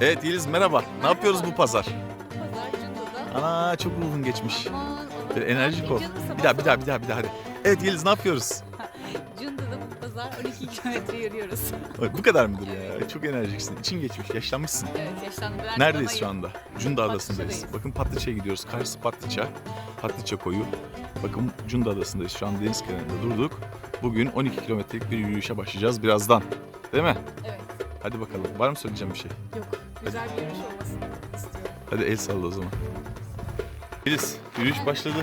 Evet Yeliz merhaba. Ne yapıyoruz bu pazar? Pazar Cunda'da. Ana çok ruhun geçmiş. Böyle enerjik ol. Bir daha bir daha bir daha bir daha hadi. Evet Yeliz ne yapıyoruz? Cunda'da bu pazar 12 kilometre yürüyoruz. Bu kadar mıdır ya? Çok enerjiksin. İçin geçmiş. Yaşlanmışsın. evet yaşlandım. Ben Neredeyiz şu anda? Cunda Adası'ndayız. Bakın Patlıça'ya gidiyoruz. Karşısı Patlıça. Patlıça koyu. Bakın Cunda Adası'ndayız. Şu an deniz kenarında durduk. Bugün 12 kilometrelik bir yürüyüşe başlayacağız birazdan. Değil mi? Evet. Hadi bakalım. Var mı söyleyeceğim bir şey? Yok. Güzel bir yürüyüş olmasını istiyorum. Hadi el salla o zaman. Filiz, yürüyüş başladı.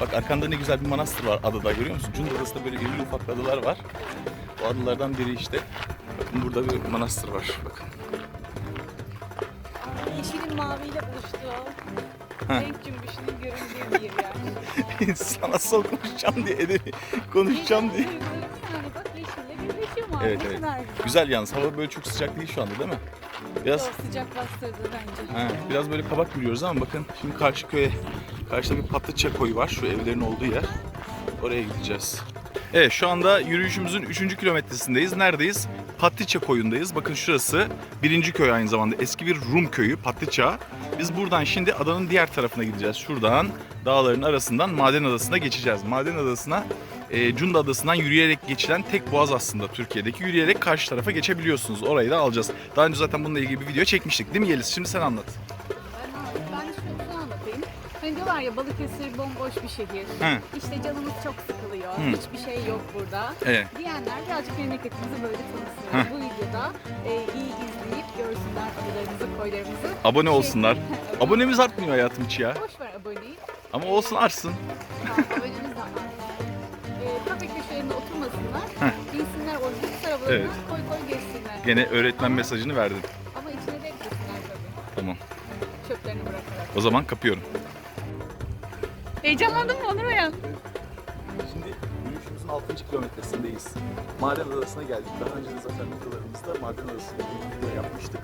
Bak arkanda ne güzel bir manastır var adada görüyor musun? Cunda Adası'nda böyle irili ufak adalar var. O adalardan biri işte. Bakın burada bir manastır var. Bakın. Yeşilin maviyle buluştuğu. Renk cümbüşünün göründüğü bir yer. Sana sol konuşacağım diye edebi konuşacağım diye. Yani bak yeşille birleşiyor mavi. Evet, Ne evet. kadar güzel. Güzel yalnız hava böyle çok sıcak değil şu anda değil mi? Biraz Çok sıcak bastırdı bence. ha, biraz böyle kabak yürüyoruz ama bakın şimdi karşı köye karşıda bir Patlıça koyu var şu evlerin olduğu yer. Oraya gideceğiz. Evet şu anda yürüyüşümüzün 3. kilometresindeyiz. Neredeyiz? Patlıça koyundayız. Bakın şurası birinci köy aynı zamanda. Eski bir Rum köyü Patlıça. Biz buradan şimdi adanın diğer tarafına gideceğiz. Şuradan dağların arasından Maden Adası'na geçeceğiz. Maden Adası'na e, Cunda Adası'ndan yürüyerek geçilen tek boğaz aslında Türkiye'deki. Yürüyerek karşı tarafa geçebiliyorsunuz. Orayı da alacağız. Daha önce zaten bununla ilgili bir video çekmiştik değil mi Yeliz? Şimdi sen anlat. Diyorlar ya Balıkesir bomboş bir şehir. Hı. İşte canımız çok sıkılıyor. Hı. Hiçbir şey yok burada. Evet. Diyenler birazcık memleketimizi böyle tanısınlar. Bu videoda e, iyi izleyip görsünler adalarımızı, koylarımızı. Abone olsunlar. Evet. Abonemiz artmıyor hayatım hiç ya. Boş ver aboneyi. Ama olsun artsın. Tamam, abonemiz de. E, kafe köşelerinde oturmasınlar. Heh. Binsinler o lüks arabalarına Evet. koy koy geçsinler. Gene öğretmen mesajını verdin. Ama içine de eklesinler tabii. Tamam. Çöplerini bırakarak. O zaman kapıyorum. Heyecanlandın mı Onur Uyan? Şimdi yürüyüşümüzün 6. kilometresindeyiz. Maden Adası'na geldik. Daha önce de zaten videolarımızda Maden video yapmıştık.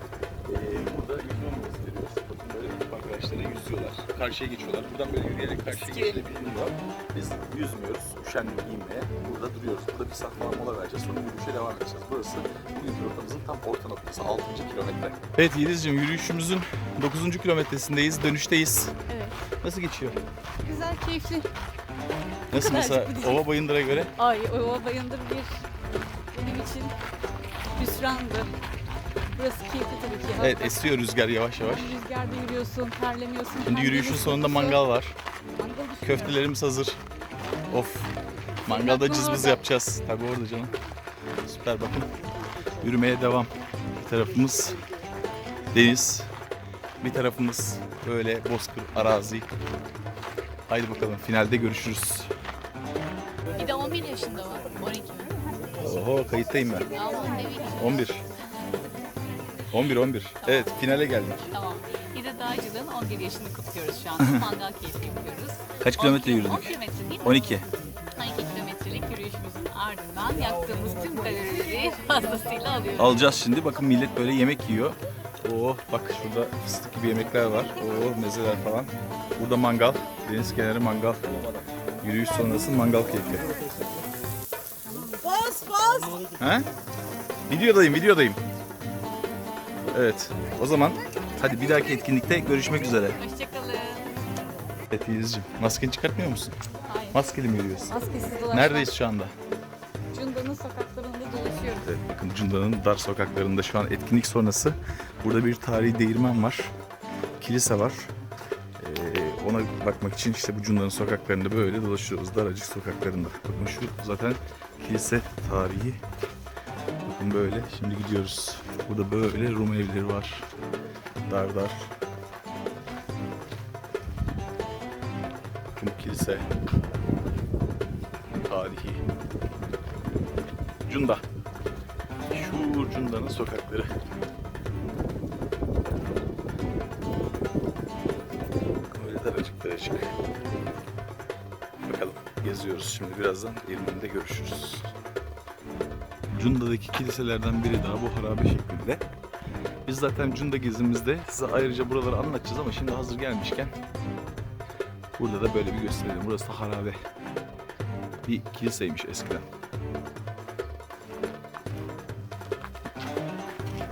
Ee, burada molası veriyoruz. Bakın böyle ekip arkadaşları yüzüyorlar. Karşıya geçiyorlar. Buradan böyle yürüyerek karşıya geçilebiliyor. Biz yüzmüyoruz. Üşendik giyinmeye. Burada duruyoruz. Burada bir saat falan mola vereceğiz. Sonra yürüyüşe devam edeceğiz. Burası bugünkü rotamızın tam orta noktası. 6. kilometre. Evet Yeliz'ciğim yürüyüşümüzün 9. kilometresindeyiz. Dönüşteyiz. Evet. Nasıl geçiyor? Güzel, keyifli. Nasıl mesela. Ova Bayındır'a göre? Ay o bayındır bir benim için hüsrandı. Burası keyifli ki. Evet esiyor rüzgar yavaş yavaş. Rüzgarda yürüyorsun, terlemiyorsun. Şimdi yürüyüşün terlemiyorsun. sonunda mangal var. Mangal düşünüyorum. Köftelerimiz hazır. Of. Mangalda cızbız yapacağız. Tabii orada canım. Süper bakın. Yürümeye devam. Bir tarafımız deniz. Bir tarafımız böyle bozkır arazi. Haydi bakalım finalde görüşürüz. Bir de 11 yaşında var. 12 mi? Oho kayıttayım ben. Aman ne bileyim. 11. 11 11. Evet finale geldik. Tamam. De Dağcı'nın 11 yaşını kutluyoruz şu anda. Mangal keyfi yapıyoruz. Kaç 10 kilometre kilo- yürüdük? 10 kilometre değil mi? 12. 12 kilometrelik yürüyüşümüzün ardından yaktığımız tüm kalorileri fazlasıyla alıyoruz. Alacağız şimdi. Bakın millet böyle yemek yiyor. Oh bak şurada fıstık gibi yemekler var. Oh mezeler falan. Burada mangal. Deniz kenarı mangal. Yürüyüş sonrası mangal keyfi. Bas bas. He? Videodayım, videodayım. Evet. O zaman hadi bir dahaki etkinlikte görüşmek üzere. Hoşçakalın. Evet Yeliz'ciğim. Maskeni çıkartmıyor musun? Hayır. Maskeli mi yürüyorsun? Maskesiz dolaşmak. Neredeyiz şu anda? Cunda'nın sokaklarında dolaşıyoruz. Evet, bakın Cunda'nın dar sokaklarında şu an etkinlik sonrası. Burada bir tarihi değirmen var. Kilise var. Ee, ona bakmak için işte bu Cunda'nın sokaklarında böyle dolaşıyoruz. Daracık sokaklarında. Bakın şu zaten kilise tarihi. Bakın böyle. Şimdi gidiyoruz. Burada böyle Rum evleri var. Dar dar. Bakın kilise. Tarihi. Cunda. Şu Cunda'nın sokakları. Böyle daracık daracık. Bakalım geziyoruz şimdi birazdan evinde görüşürüz. Cunda'daki kiliselerden biri daha bu harabe şeklinde. Biz zaten Cunda gezimizde size ayrıca buraları anlatacağız ama şimdi hazır gelmişken burada da böyle bir gösterelim. Burası da harabe. Bir kiliseymiş eskiden.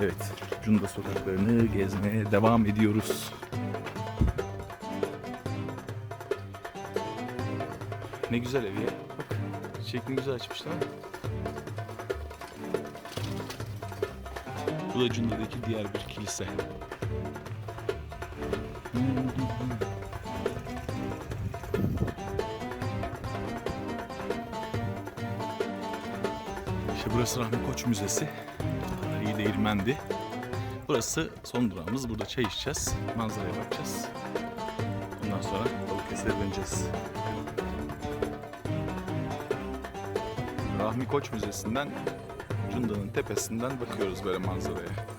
Evet, Cunda sokaklarını gezmeye devam ediyoruz. Ne güzel ev ya. Bak, çiçekini güzel açmış Cunda'daki diğer bir kilise. İşte burası Rahmi Koç Müzesi. Tarihi değirmendi. Burası son durağımız. Burada çay içeceğiz. Manzaraya bakacağız. Ondan sonra Balıkesir'e döneceğiz. Rahmi Koç Müzesi'nden Cunda'nın tepesinden bakıyoruz böyle manzaraya.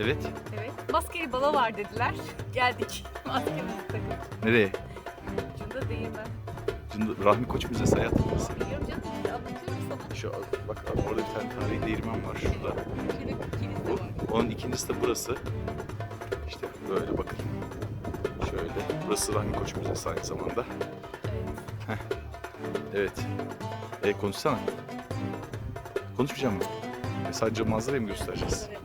Evet. Evet. Maskeli bala var dediler. Geldik. Maskemizi takıp. Nereye? Cunda değil mi? Cunda, Rahmi Koç Müzesi burası. Biliyorum canım anlatıyorum sana. Şu bak orada bir tane tarihi değirmen var şurada. Kilise Bu, onun ikincisi de burası. İşte böyle bakın. Şöyle. Burası Rahmi Koç Müzesi aynı zamanda. Evet. Evet. E konuşsana. Konuşmayacağım mı? E, sadece manzarayı mı göstereceğiz? Evet.